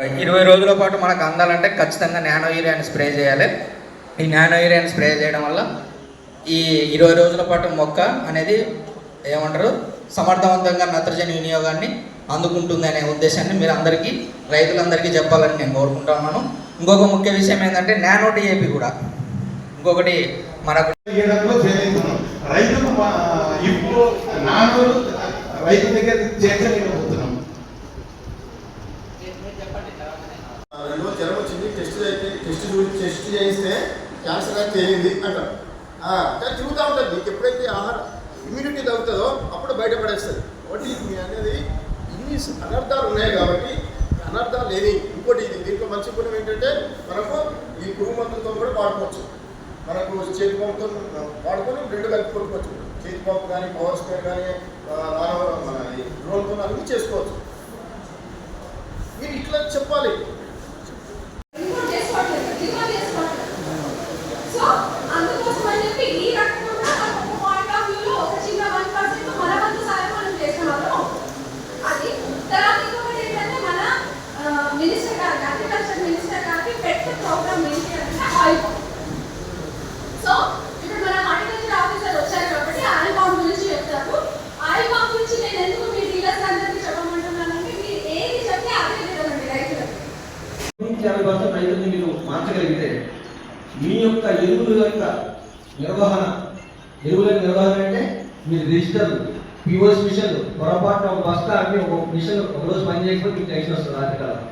ఇరవై రోజుల పాటు మనకు అందాలంటే ఖచ్చితంగా నానో యూరియాని స్ప్రే చేయాలి. ఈ నానో యూరియాని స్ప్రే చేయడం వల్ల ఈ ఇరవై రోజుల పాటు మొక్క అనేది ఏమంటారు? సమర్థవంతంగా నత్రజని వినియోగాన్ని అందుకుంటుంది అనే ఉద్దేశాన్ని మీరు అందరికీ రైతులందరికీ చెప్పాలని నేను కోరుకుంటా ఉన్నాను. ఇంకొక ముఖ్య విషయం ఏంటంటే నానో డిఏపి కూడా. ఇంకొకటి మనకు రైతుకు ఇప్పుడు రైతు దగ్గర చేర్చలేకపోతున్నాం. రెండు రోజులు జ్వరం వచ్చింది. టెస్ట్ అయితే టెస్ట్ టెస్ట్ చేయిస్తే క్యాన్సర్ అని తేలింది అంటారు. కానీ తిరుగుతూ ఉంటుంది మీకు ఎప్పుడైతే ఆహార ఇమ్యూనిటీ తగ్గుతుందో అప్పుడు బయటపడేస్తుంది ఒకటి మీ అనేది ఇన్ని అనర్థాలు ఉన్నాయి కాబట్టి అనర్థాలు లేని ఇంకోటి ఇది. దీంట్లో మంచి గుణం ఏంటంటే మనకు ఈ పురుగు మందులతో కూడా వాడుకోవచ్చు. మనకు చేతి పంపుతో వాడుకొని రెండు కలిపి కొనుక్కోవచ్చు. చేతి పంపు కానీ పవర్ స్పేర్ కానీ మన డ్రోన్తో అన్ని చేసుకోవచ్చు. మీరు ఇట్లా చెప్పాలి. సో చిన్న మనం అది తర్వాత మన మినిస్టర్ గారికి అగ్రికల్చర్ మినిస్టర్ గారికి పెట్టే ప్రోగ్రామ్ ఏంటి అంటే ఆయిల్ సో నుంచి యాభై పర్సెంట్ రైతుల్ని మీరు మార్చగలిగితే మీ యొక్క ఎరువుల యొక్క నిర్వహణ ఎరువుల నిర్వహణ అంటే మీరు రిజిస్టర్ పిఓఎస్ మిషన్ పొరపాటున ఒక బస్తా అన్ని ఒక మిషన్ ఒక రోజు పని చేయకపోతే మీకు టెన్షన్ వస్తుంది ఆర్థికాలం